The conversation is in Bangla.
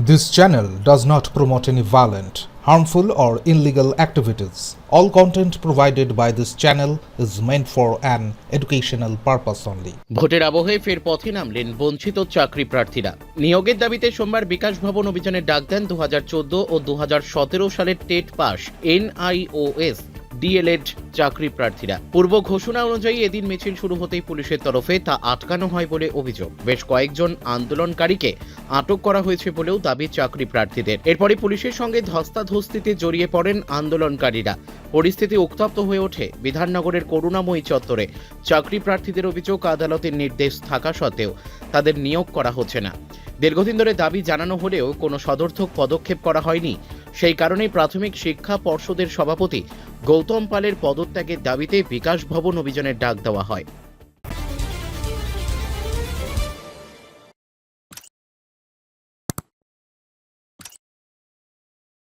This channel does not promote any violent, harmful, or illegal activities. All content provided by this channel is meant for an educational purpose only. ভোটের আবহে ফের পথে নামলেন বঞ্চিত চাকরি প্রার্থীরা নিয়োগের দাবিতে সোমবার বিকাশ ভবন অভিযানের ডাক দেন দু হাজার চোদ্দ ও দু হাজার সতেরো সালের টেট পাস এনআইওএস ডিএলএড চাকরি প্রার্থীরা। পূর্ব ঘোষণা অনুযায়ী এদিন মিছিল শুরু হতেই পুলিশের তরফে তা আটকানো হয় বলে অভিযোগ। বেশ কয়েকজন আন্দোলনকারীকে আটক করা হয়েছে বলেও দাবি চাকরি প্রার্থীদের। এরপরে পুলিশের সঙ্গে ধস্তাধস্তিতে জড়িয়ে পড়েন আন্দোলনকারীরা। পরিস্থিতি উত্তপ্ত হয়ে ওঠে। বিধাননগরের করুণাময়ী চত্বরে চাকরি প্রার্থীদের অভিযোগ আদালতের নির্দেশ থাকা সত্ত্বেও তাদের নিয়োগ করা হচ্ছে না। দীর্ঘদিন ধরে দাবি জানানো হলেও কোনো সদর্থক পদক্ষেপ করা হয়নি। সেই কারণে প্রাথমিক শিক্ষা পর্ষদের সভাপতি গৌতম পালের পদত্যাগের দাবিতে বিকাশ ভবন অভিযানের ডাক দেওয়া হয়।